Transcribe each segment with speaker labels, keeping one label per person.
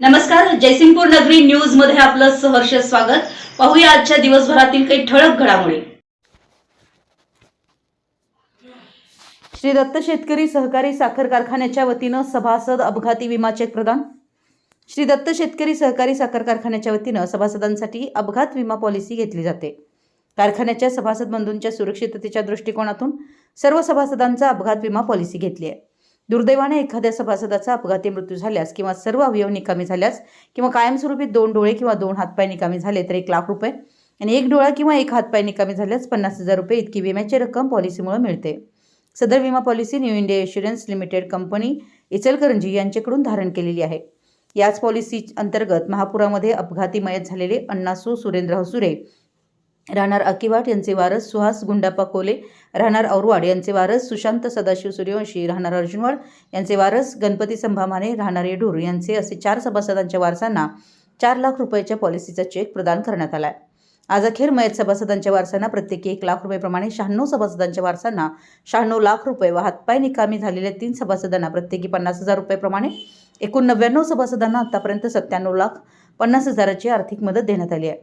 Speaker 1: नमस्कार जयसिंगपूर नगरी न्यूजमध्ये आपलं सहर्ष स्वागत. पाहूया आजच्या दिवसभरातील काही ठळक घडामोडी. श्री दत्त शेतकरी सहकारी साखर कारखान्याच्या वतीनं सभासद अपघाती विमा चेक प्रदान. श्री दत्त शेतकरी सहकारी साखर कारखान्याच्या वतीनं सभासदांसाठी अपघात विमा पॉलिसी घेतली जाते. कारखान्याच्या सभासद बंधूंच्या सुरक्षिततेच्या दृष्टिकोनातून सर्व सभासदांचा अपघात विमा पॉलिसी घेतली आहे. दुर्दैवाने एखाद्या सभासदाचा अपघाती मृत्यू झाल्यास किंवा सर्व अवयव निकामी झाल्यास किंवा कायमस्वरूपी दोन डोळे किंवा दोन हातपाय निकामी झाले तर एक लाख रुपये आणि एक डोळा किंवा एक हातपाय निकामी झाल्यास पन्नास हजार रुपये इतकी विम्याची रक्कम पॉलिसीमुळे मिळते. सदर विमा policy New India Insurance Limited company Ichalkaranji यांच्याकडून धारण केलेली आहे. याच पॉलिसी अंतर्गत महापुरामध्ये अपघाती मयत झालेले अण्णासू सुरेंद्र हसुरे राहणार अकिवाट यांचे वारस सुहास गुंडाप्पा कोले राहणार औरवाड यांचे वारस सुशांत सदाशिव सूर्यवंशी राहणार अर्जुनवाड यांचे वारस गणपती संभामाने राहणार येडूर यांचे असे चार सभासदांच्या वारसांना चार लाख रुपयाच्या पॉलिसीचा चेक प्रदान करण्यात आला आहे आज अखेर मयत सभासदांच्या वारसांना प्रत्येकी एक लाख रुपयेप्रमाणे शहाण्णव सभासदांच्या वारसांना शहाण्णव लाख रुपये व हातपाय निकामी झालेल्या तीन सभासदांना प्रत्येकी पन्नास हजार रुपयेप्रमाणे एकूण नव्याण्णव सभासदांना आतापर्यंत सत्त्याण्णव लाख पन्नास हजाराची आर्थिक मदत देण्यात आली आहे.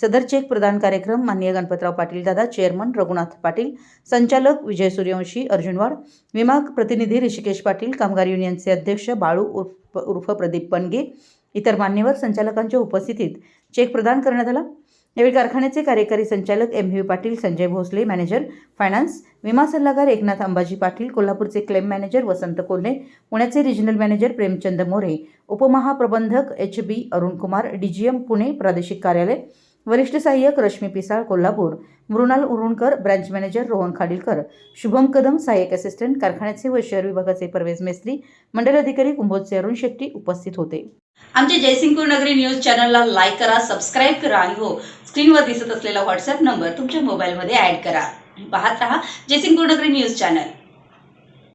Speaker 1: सदर चेक प्रदान कार्यक्रम माननीय गणपतराव पाटील दादा चेअरमन रघुनाथ पाटील संचालक विजय सूर्यवंशी अर्जुनवाड विमा प्रतिनिधी ऋषिकेश पाटील कामगार युनियनचे अध्यक्ष बाळू उर्फ उर्फ प्रदीप पणगे इतर मान्यवर संचालकांच्या उपस्थितीत चेक प्रदान करण्यात आला. यावेळी कारखान्याचे कार्यकारी संचालक M V Patil Sanjay Bhosale manager finance विमा सल्लागार एकनाथ अंबाजी पाटील कोल्हापूरचे क्लेम मॅनेजर वसंत कोल्हे पुण्याचे regional manager Premchand More उपमहाप्रबंधक H B Arunkumar D G DGM Pune प्रादेशिक कार्यालय वरिष्ठ सहाय्यक Rashmi Pisal Kolhapur. Mrunal Urunkar branch manager Rohan Khadilkar. Shubham Kadam सहाय्यक असिस्टंट कारखान्याचे व शहर विभागाचे परवेज मेस्त्री. मंडल अधिकारी कुंभोजचे अरुण शेट्टी उपस्थित होते. आमच्या जयसिंगपूर नगरी न्यूज चॅनलला लाईक करा सबस्क्राईब करा आणि हो स्क्रीनवर दिसत असलेला व्हॉट्सअप नंबर तुमच्या मोबाईलमध्ये ऍड करा. पाहत रहा जयसिंगपूर नगरी न्यूज चॅनल.